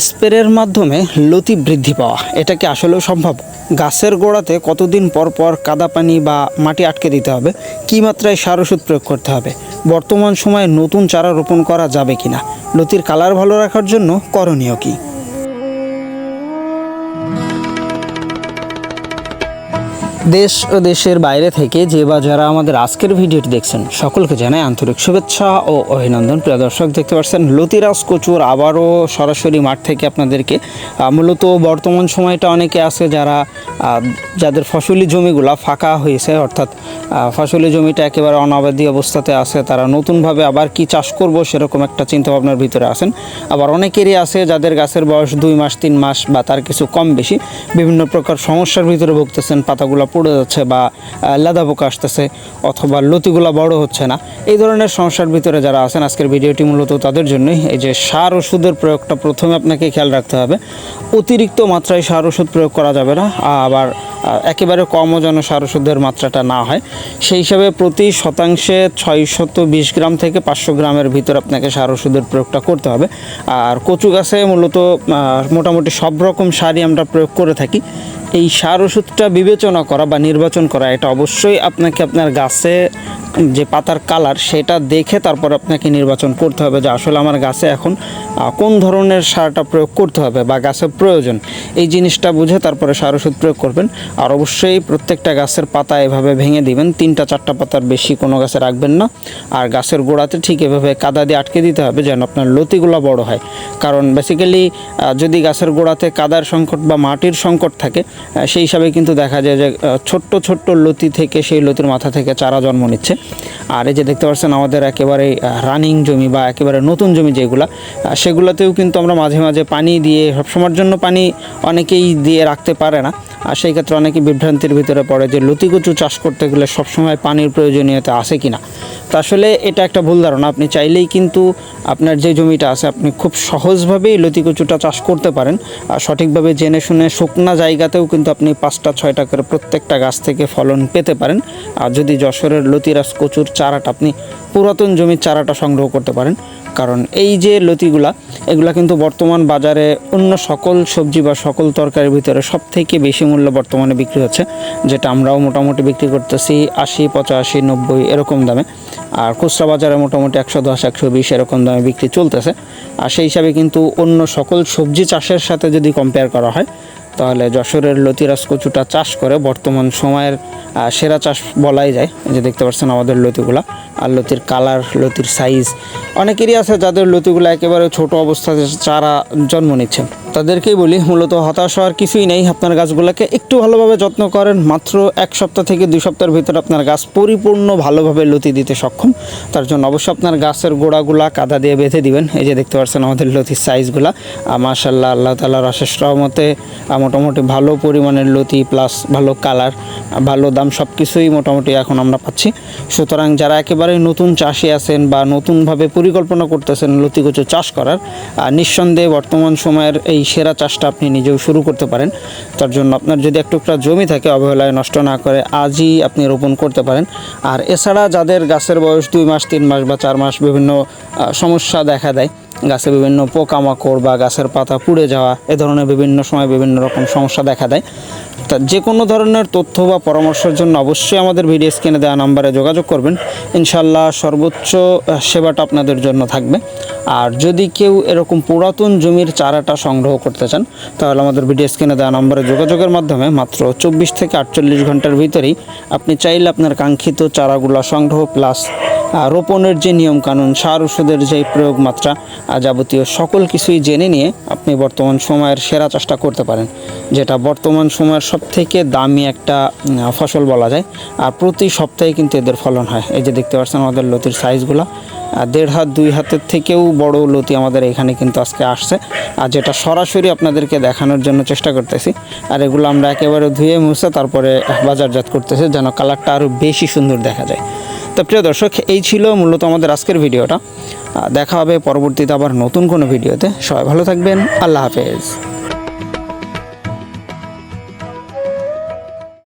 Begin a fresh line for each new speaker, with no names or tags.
স্প্রের মাধ্যমে লতি বৃদ্ধি পাওয়া। এটা কি আসলেও সম্ভব? গাছের গোড়াতে কতদিন পর পর কাদা পানি বা মাটি আটকে দিতে হবে? কী মাত্রায় সার ওষুধ প্রয়োগ করতে হবে? বর্তমান সময়ে নতুন চারা রোপণ করা যাবে কিনা? লতির কালার ভালো রাখার জন্য করণীয় কী? দেশ ও দেশের বাইরে থেকে যে বা যারা আমাদের আজকের ভিডিওটি দেখছেন, সকলকে জানাই আন্তরিক শুভেচ্ছা ও অভিনন্দন। প্রিয় দর্শক, দেখতে পাচ্ছেন লতিরাজ কচুর আবারও সরাসরি মাঠ থেকে আপনাদেরকে মূলত বর্তমান সময়টা অনেকে আছে যারা যাদের ফসলি জমিগুলা ফাঁকা হয়েছে, অর্থাৎ ফসলি জমিটা একেবারে অনাবাদি অবস্থাতে আছে, তারা নতুনভাবে আবার কি চাষ করব সেরকম একটা চিন্তাভাবনার ভিতরে আছেন। আবার অনেকেরই আছে যাদের গাছের বয়স দুই মাস, তিন মাস বা তার কিছু কম বেশি, বিভিন্ন প্রকার সমস্যার ভিতরে ভুগতেছেন, পাতাগুলো পড়ে যাচ্ছে বা লেদা পোকা আসতেছে অথবা লতিগুলা বড় হচ্ছে না। এই ধরনের সমস্যার ভিতরে যারা আছেন, আজকের ভিডিওটি মূলত তাদের জন্যই। এই যে সার ওষুধের প্রয়োগটা প্রথমে আপনাকে খেয়াল রাখতে হবে। অতিরিক্ত মাত্রায় সার ওষুধ প্রয়োগ করা যাবে না, আবার একেবারে কমও যেন সার ওষুধের মাত্রাটা না হয়। সেই হিসাবে প্রতি শতাংশে ছয়শত বিশ গ্রাম থেকে পাঁচশো গ্রামের ভিতর আপনাকে সার ওষুধের প্রয়োগটা করতে হবে। আর কচু গাছে মূলত মোটামুটি সব রকম সারই আমরা প্রয়োগ করে থাকি। এই সার ওষুধটা বিবেচনা করা বা নির্বাচন করা, এটা অবশ্যই আপনাকে আপনার গাছে যে পাতার কালার সেটা দেখে তারপর আপনাকে নির্বাচন করতে হবে যে আসলে আমার গাছে এখন কোন ধরনের সারটা প্রয়োগ করতে হবে বা গাছের প্রয়োজন। এই জিনিসটা বুঝে তারপরে সার ওষুধ প্রয়োগ করবেন। আর অবশ্যই প্রত্যেকটা গাছের পাতা এভাবে ভেঙে দিবেন, তিনটা, চারটা পাতার বেশি কোনো গাছে রাখবেন না। আর গাছের গোড়াতে ঠিক এভাবে কাদা দিয়ে আটকে দিতে হবে যেন আপনার লতিগুলো বড় হয়। কারণ বেসিক্যালি যদি গাছের গোড়াতে কাদার সংকট বা মাটির সংকট থাকে সেই হিসাবে কিন্তু দেখা যায় যে ছোট্ট ছোট্ট লতি থেকে সেই লতির মাথা থেকে চারা জন্ম নিচ্ছে। আর এই যে দেখতে পাচ্ছেন আমাদের একেবারে রানিং জমি বা একেবারে নতুন জমি যেগুলা সেগুলোতেও কিন্তু আমরা মাঝে মাঝে পানি দিয়ে, সবসময়ের জন্য পানি অনেকেই দিয়ে রাখতে পারে না। আর সেই ক্ষেত্রে অনেকে বিভ্রান্তির ভিতরে পড়ে যে লতি কচু চাষ করতে গেলে সবসময় পানির প্রয়োজনীয়তা আছে কিনা? তো আসলে এটা একটা ভুল ধারণা। আপনি চাইলেই কিন্তু আপনার যে জমিটা আছে, আপনি খুব সহজভাবেই লতি কচুটা চাষ করতে পারেন। আর সঠিকভাবে জেনে শুনে শুকনা জায়গাতেও কিন্তু আপনি পাঁচটা, ছয়টা করে প্রত্যেকটা গাছ থেকে ফলন পেতে পারেন। আর যদি যশোরের লতিরাজ কচুর চারাটা আপনি পুরাতন জমির চারাটা সংগ্রহ করতে পারেন, কারণ এই যে লতিগুলা, এগুলা কিন্তু বর্তমান বাজারে অন্য সকল সবজি বা সকল তরকারির ভিতরে সব থেকে বেশি মূল্য বর্তমানে বিক্রি হচ্ছে, যেটা আমরাও মোটামুটি বিক্রি করতেছি আশি, পঁচাশি, নব্বই এরকম দামে। আর খুচরা বাজারে মোটামুটি একশো দশ, একশো বিশ এরকম দামে বিক্রি চলতেছে। আর সেই হিসাবে কিন্তু অন্য সকল সবজি চাষের সাথে যদি কম্পেয়ার করা হয় তাহলে যশোরের লতিরাজ কচুটা চাষ করে বর্তমান সময়ের সেরা চাষ বলাই যায়। যে দেখতে পাচ্ছেন আমাদের লতিগুলা। আর লতির কালার, লতির সাইজ অনেকেরই আছে যাদের লতিগুলো একেবারে ছোট অবস্থাতে চারা জন্ম নিচ্ছে তাদেরকেই বলি, মূলত হতাশ হওয়ার কিছুই নেই। আপনার গাছগুলোকে একটু ভালোভাবে যত্ন করেন, মাত্র এক সপ্তাহ থেকে দুই সপ্তাহের ভিতরে আপনার গাছ পরিপূর্ণ ভালোভাবে লতি দিতে সক্ষম। তার জন্য অবশ্যই আপনার গাছের গোড়াগুলা কাদা দিয়ে বেঁধে দিবেন। এই যে দেখতে পাচ্ছেন আমাদের লতির সাইজগুলা মাশাল্লাহ আল্লাহ তালার আশেষ রহমতে মোটামুটি ভালো পরিমাণের লতি প্লাস ভালো কালার ভালো দাম সব কিছুই মোটামুটি এখন আমরা পাচ্ছি। সুতরাং যারা একেবারে নতুন চাষি আছেন বা নতুনভাবে পরিকল্পনা করতেছেন লতি কচু চাষ করার নিঃসন্দেহে বর্তমান সময়ের এই সেরা চাষটা আপনি নিজেও শুরু করতে পারেন। তার জন্য আপনার যদি এক টুকরা জমি থাকে, অবহেলায় নষ্ট না করে আজই আপনি রোপণ করতে পারেন। আর এছাড়া যাদের গাছের বয়স দুই মাস, তিন মাস বা চার মাস বিভিন্ন সমস্যা দেখা দেয় গাছে বিভিন্ন পোকামাকড় বা গাছের পাতা পুড়ে যাওয়া, এ ধরনের বিভিন্ন সময় বিভিন্ন রকম সমস্যা দেখা দেয়। তা যে কোনো ধরনের তথ্য বা পরামর্শের জন্য অবশ্যই আমাদের ভিডিও স্ক্রিনে দেওয়া নাম্বারে যোগাযোগ করবেন। ইনশাল্লাহ সর্বোচ্চ সেবাটা আপনাদের জন্য থাকবে। আর যদি কেউ এরকম পুরাতন জমির চারাটা সংগ্রহ করতে চান, তাহলে আমাদের ভিডিও স্ক্রিনে দেওয়া নাম্বারে যোগাযোগের মাধ্যমে মাত্র চব্বিশ থেকে আটচল্লিশ ঘণ্টার ভিতরেই আপনি চাইলে আপনার কাঙ্ক্ষিত চারাগুলো সংগ্রহ, প্লাস রোপণের যে নিয়মকানুন, সার ওষুধের যে প্রয়োগ মাত্রা যাবতীয় সকল কিছুই জেনে নিয়ে আপনি বর্তমান সময়ের সেরা চাষটা করতে পারেন। যেটা বর্তমান সময়ের সব থেকে দামি একটা ফসল বলা যায়। আর প্রতি সপ্তাহে কিন্তু এদের ফলন হয়। এই যে দেখতে পাচ্ছেন আমাদের লতির সাইজগুলো। দেড় হাত, দুই হাতের থেকেও বড় লতি আমাদের এখানে কিন্তু আজকে আসছে। আর যেটা সরাসরি আপনাদেরকে দেখানোর জন্য চেষ্টা করতেছি। আর এগুলো আমরা একেবারে ধুয়ে মুছে তারপরে বাজারজাত করতেছি, যেন কালারটা আরও বেশি সুন্দর দেখা যায়। তো প্রিয় দর্শক, এই ছিল মূলত আমাদের আজকের ভিডিওটা। দেখা হবে পরবর্তীতে আবার নতুন কোনো ভিডিওতে। সবাই ভালো থাকবেন। আল্লাহ হাফেজ।